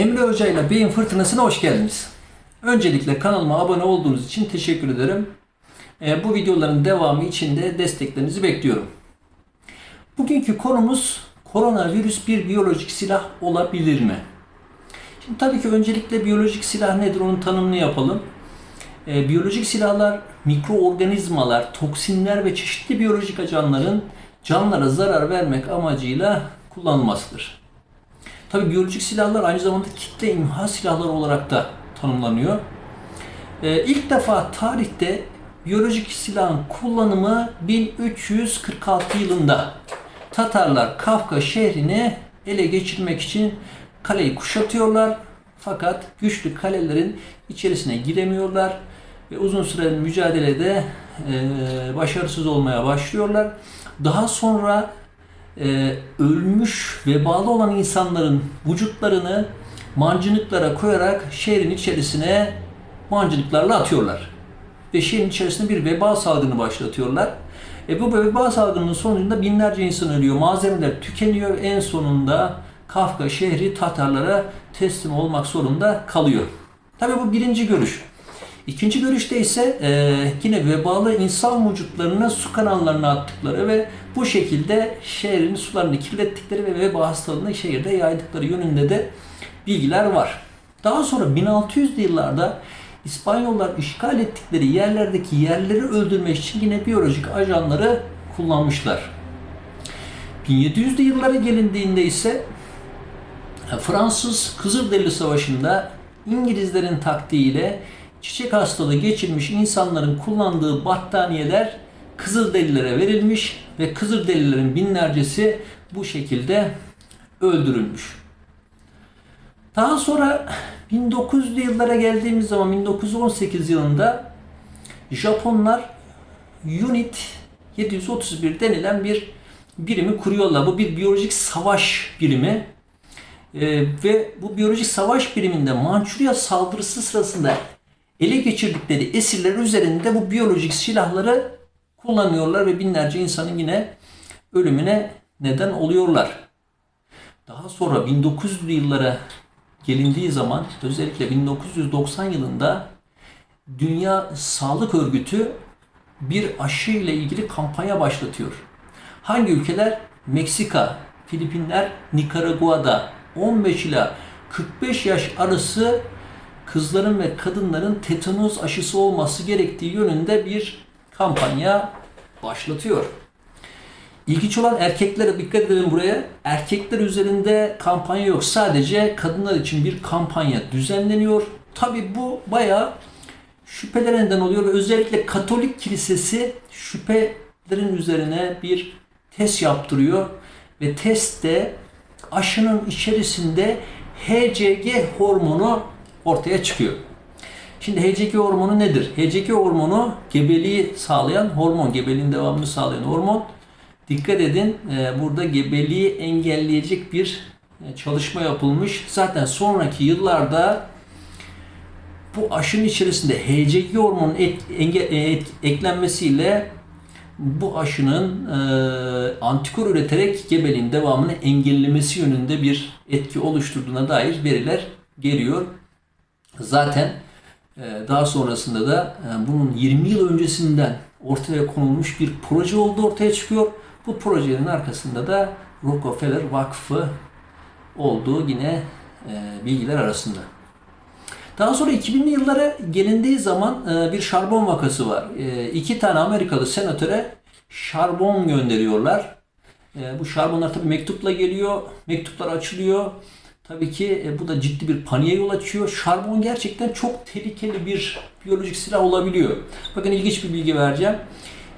Emre Hoca ile Beyin Fırtınası'na hoş geldiniz. Öncelikle kanalıma abone olduğunuz için teşekkür ederim. Ee, bu videoların devamı için de desteklerinizi bekliyorum. Bugünkü konumuz koronavirüs bir biyolojik silah olabilir mi? Şimdi tabii ki öncelikle biyolojik silah nedir onun tanımını yapalım. Ee, biyolojik silahlar mikroorganizmalar, toksinler ve çeşitli biyolojik ajanların canlara zarar vermek amacıyla kullanılmasıdır. Tabi biyolojik silahlar aynı zamanda kitle imha silahları olarak da tanımlanıyor. Ee, ilk defa tarihte biyolojik silahın kullanımı 1346 yılında Tatarlar Kafka şehrini ele geçirmek için kaleyi kuşatıyorlar. Fakat güçlü kalelerin içerisine giremiyorlar ve uzun süre mücadelede e, başarısız olmaya başlıyorlar. Daha sonra e, ölmüş ve bağlı olan insanların vücutlarını mancınıklara koyarak şehrin içerisine mancınıklarla atıyorlar. Ve şehrin içerisinde bir veba salgını başlatıyorlar. E bu veba salgının sonucunda binlerce insan ölüyor, malzemeler tükeniyor. En sonunda Kafka şehri Tatarlara teslim olmak zorunda kalıyor. Tabi bu birinci görüş. İkinci görüşte ise e, yine vebalı insan vücutlarına su kanallarına attıkları ve bu şekilde şehrin sularını kirlettikleri ve veba hastalığını şehirde yaydıkları yönünde de bilgiler var. Daha sonra 1600'lü yıllarda İspanyollar işgal ettikleri yerlerdeki yerleri öldürmek için yine biyolojik ajanları kullanmışlar. 1700'lü yıllara gelindiğinde ise Fransız Kızılderili Savaşı'nda İngilizlerin taktiğiyle çiçek hastalığı geçirmiş insanların kullandığı battaniyeler Kızılderililere verilmiş ve Kızılderililerin binlercesi bu şekilde öldürülmüş. Daha sonra 1900'lü yıllara geldiğimiz zaman 1918 yılında Japonlar Unit 731 denilen bir birimi kuruyorlar. Bu bir biyolojik savaş birimi. Ee, ve bu biyolojik savaş biriminde Mançurya saldırısı sırasında ele geçirdikleri esirler üzerinde bu biyolojik silahları kullanıyorlar ve binlerce insanın yine ölümüne neden oluyorlar. Daha sonra 1900'lü yıllara gelindiği zaman özellikle 1990 yılında Dünya Sağlık Örgütü bir aşı ile ilgili kampanya başlatıyor. Hangi ülkeler? Meksika, Filipinler, Nikaragua'da 15 ila 45 yaş arası kızların ve kadınların tetanoz aşısı olması gerektiği yönünde bir kampanya başlatıyor. İlginç olan erkeklere dikkat edelim buraya. Erkekler üzerinde kampanya yok. Sadece kadınlar için bir kampanya düzenleniyor. Tabi bu bayağı şüphelere neden oluyor ve özellikle Katolik Kilisesi şüphelerin üzerine bir test yaptırıyor ve testte aşının içerisinde HCG hormonu ortaya çıkıyor. Şimdi HCG hormonu nedir? HCG hormonu gebeliği sağlayan hormon, gebeliğin devamını sağlayan hormon. Dikkat edin e, burada gebeliği engelleyecek bir e, çalışma yapılmış. Zaten sonraki yıllarda bu aşının içerisinde HCG hormonun et, enge, et, eklenmesiyle bu aşının e, antikor üreterek gebeliğin devamını engellemesi yönünde bir etki oluşturduğuna dair veriler geliyor. Zaten e, daha sonrasında da e, bunun 20 yıl öncesinden ortaya konulmuş bir proje olduğu ortaya çıkıyor. Bu projenin arkasında da Rockefeller Vakfı olduğu yine e, bilgiler arasında. Daha sonra 2000'li yıllara gelindiği zaman bir şarbon vakası var. İki tane Amerikalı senatöre şarbon gönderiyorlar. Bu şarbonlar tabii mektupla geliyor. Mektuplar açılıyor. Tabii ki bu da ciddi bir paniğe yol açıyor. Şarbon gerçekten çok tehlikeli bir biyolojik silah olabiliyor. Bakın ilginç bir bilgi vereceğim.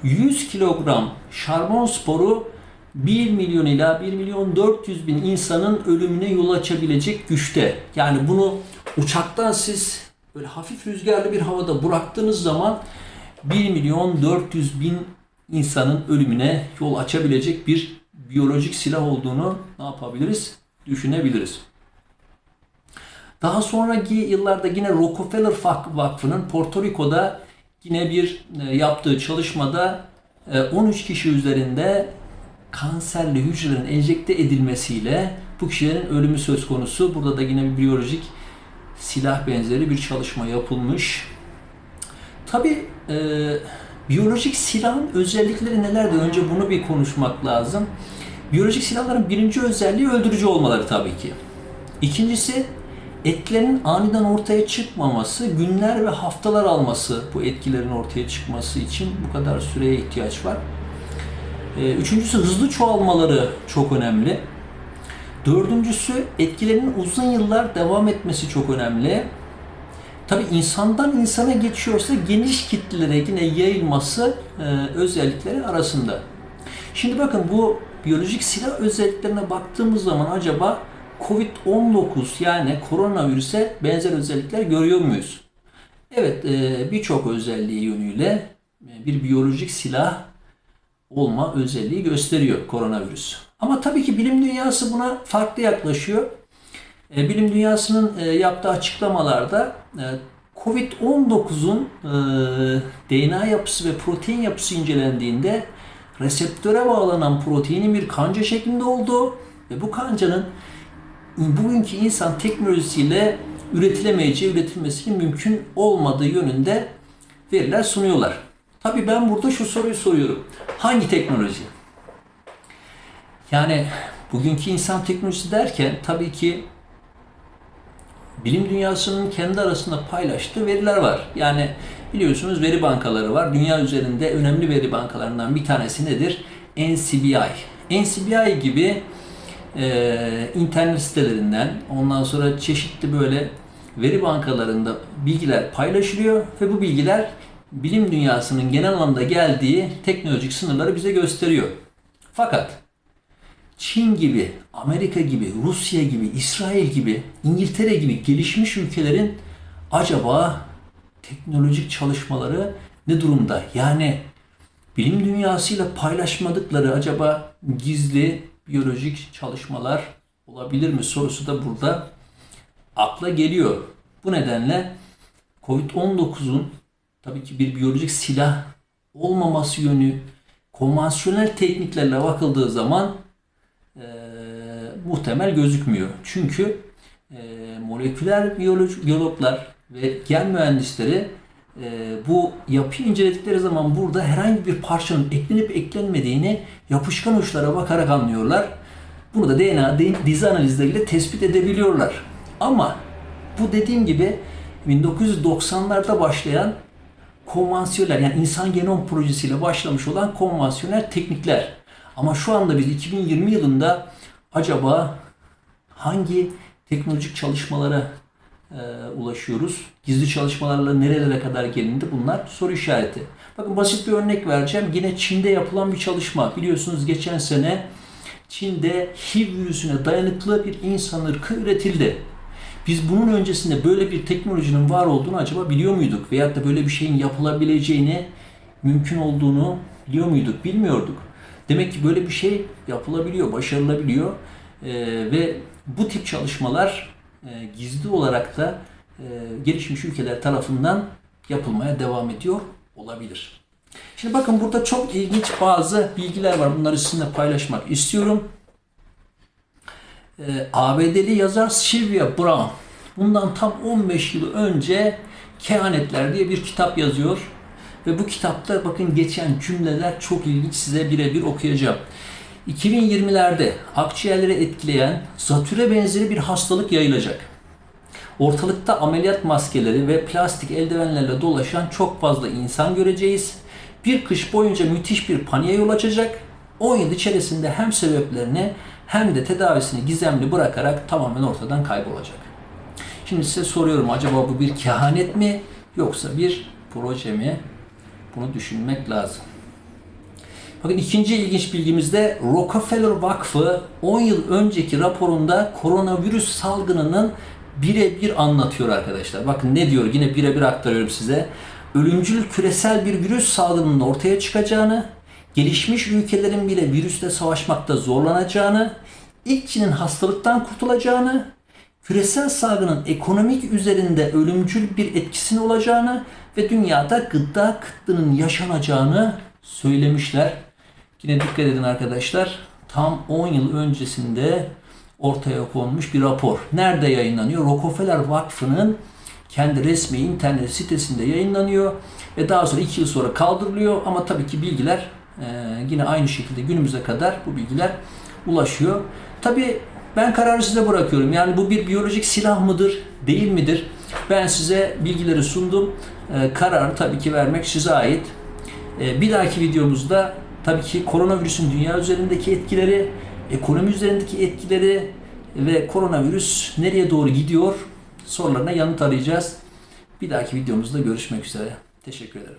100 kilogram şarbon sporu 1 milyon ila 1 milyon 400 bin insanın ölümüne yol açabilecek güçte. Yani bunu uçaktan siz böyle hafif rüzgarlı bir havada bıraktığınız zaman 1 milyon 400 bin insanın ölümüne yol açabilecek bir biyolojik silah olduğunu ne yapabiliriz? Düşünebiliriz. Daha sonraki yıllarda yine Rockefeller Vakfı'nın Porto Rico'da yine bir e, yaptığı çalışmada 13 e, kişi üzerinde kanserli hücrelerin enjekte edilmesiyle bu kişilerin ölümü söz konusu. Burada da yine bir biyolojik silah benzeri bir çalışma yapılmış. Tabi e, biyolojik silahın özellikleri nelerdir? Önce bunu bir konuşmak lazım. Biyolojik silahların birinci özelliği öldürücü olmaları tabii ki. İkincisi etkilerin aniden ortaya çıkmaması, günler ve haftalar alması bu etkilerin ortaya çıkması için bu kadar süreye ihtiyaç var. E, üçüncüsü hızlı çoğalmaları çok önemli. Dördüncüsü etkilerinin uzun yıllar devam etmesi çok önemli. Tabi insandan insana geçiyorsa geniş kitlelere yine yayılması e, özellikleri arasında. Şimdi bakın bu biyolojik silah özelliklerine baktığımız zaman acaba Covid-19 yani koronavirüse benzer özellikler görüyor muyuz? Evet e, birçok özelliği yönüyle e, bir biyolojik silah olma özelliği gösteriyor koronavirüs. Ama tabii ki bilim dünyası buna farklı yaklaşıyor. E, bilim dünyasının yaptığı açıklamalarda Covid-19'un DNA yapısı ve protein yapısı incelendiğinde reseptöre bağlanan proteinin bir kanca şeklinde olduğu ve bu kancanın bugünkü insan teknolojisiyle üretilemeyeceği, üretilmesinin mümkün olmadığı yönünde veriler sunuyorlar. Tabii ben burada şu soruyu soruyorum. Hangi teknoloji? Yani bugünkü insan teknolojisi derken tabii ki bilim dünyasının kendi arasında paylaştığı veriler var. Yani biliyorsunuz veri bankaları var. Dünya üzerinde önemli veri bankalarından bir tanesi nedir? NCBI. NCBI gibi e, internet sitelerinden ondan sonra çeşitli böyle veri bankalarında bilgiler paylaşılıyor ve bu bilgiler bilim dünyasının genel anlamda geldiği teknolojik sınırları bize gösteriyor. Fakat Çin gibi, Amerika gibi, Rusya gibi, İsrail gibi, İngiltere gibi gelişmiş ülkelerin acaba teknolojik çalışmaları ne durumda? Yani bilim dünyasıyla paylaşmadıkları acaba gizli biyolojik çalışmalar olabilir mi sorusu da burada akla geliyor. Bu nedenle Covid-19'un tabii ki bir biyolojik silah olmaması yönü konvansiyonel tekniklerle bakıldığı zaman e, muhtemel gözükmüyor. Çünkü e, moleküler biyolog, biyologlar ve gen mühendisleri e, bu yapıyı inceledikleri zaman burada herhangi bir parçanın eklenip eklenmediğini yapışkan uçlara bakarak anlıyorlar. Bunu da DNA dizi analizleriyle tespit edebiliyorlar. Ama bu dediğim gibi 1990'larda başlayan konvansiyonel yani insan genom projesiyle başlamış olan konvansiyonel teknikler. Ama şu anda biz 2020 yılında acaba hangi teknolojik çalışmalara e, ulaşıyoruz? Gizli çalışmalarla nerelere kadar gelindi bunlar soru işareti. Bakın basit bir örnek vereceğim. Yine Çin'de yapılan bir çalışma. Biliyorsunuz geçen sene Çin'de HIV virüsüne dayanıklı bir insan ırkı üretildi. Biz bunun öncesinde böyle bir teknolojinin var olduğunu acaba biliyor muyduk? Veyahut da böyle bir şeyin yapılabileceğini, mümkün olduğunu biliyor muyduk? Bilmiyorduk. Demek ki böyle bir şey yapılabiliyor, başarılabiliyor. Ee, ve bu tip çalışmalar e, gizli olarak da e, gelişmiş ülkeler tarafından yapılmaya devam ediyor olabilir. Şimdi bakın burada çok ilginç bazı bilgiler var. Bunları sizinle paylaşmak istiyorum. E, ABD'li yazar Sylvia Brown bundan tam 15 yıl önce Kehanetler diye bir kitap yazıyor. Ve bu kitapta bakın geçen cümleler çok ilginç size birebir okuyacağım. 2020'lerde akciğerleri etkileyen zatüre benzeri bir hastalık yayılacak. Ortalıkta ameliyat maskeleri ve plastik eldivenlerle dolaşan çok fazla insan göreceğiz. Bir kış boyunca müthiş bir paniğe yol açacak. 10 yıl içerisinde hem sebeplerini hem de tedavisini gizemli bırakarak tamamen ortadan kaybolacak. Şimdi size soruyorum acaba bu bir kehanet mi yoksa bir proje mi? Bunu düşünmek lazım. Bakın ikinci ilginç bilgimizde Rockefeller Vakfı 10 yıl önceki raporunda koronavirüs salgınının birebir anlatıyor arkadaşlar. Bakın ne diyor yine birebir aktarıyorum size. Ölümcül küresel bir virüs salgınının ortaya çıkacağını, gelişmiş ülkelerin bile virüsle savaşmakta zorlanacağını, ilk Çin'in hastalıktan kurtulacağını, küresel salgının ekonomik üzerinde ölümcül bir etkisinin olacağını ve dünyada gıda kıtlığının yaşanacağını söylemişler. Yine dikkat edin arkadaşlar. Tam 10 yıl öncesinde ortaya konmuş bir rapor. Nerede yayınlanıyor? Rockefeller Vakfı'nın kendi resmi internet sitesinde yayınlanıyor ve daha sonra iki yıl sonra kaldırılıyor ama tabii ki bilgiler e, yine aynı şekilde günümüze kadar bu bilgiler ulaşıyor. Tabii ben kararı size bırakıyorum. Yani bu bir biyolojik silah mıdır, değil midir? Ben size bilgileri sundum. E, kararı tabii ki vermek size ait. E, bir dahaki videomuzda tabii ki koronavirüsün dünya üzerindeki etkileri, ekonomi üzerindeki etkileri ve koronavirüs nereye doğru gidiyor sorularına yanıt arayacağız. Bir dahaki videomuzda görüşmek üzere. Teşekkür ederim.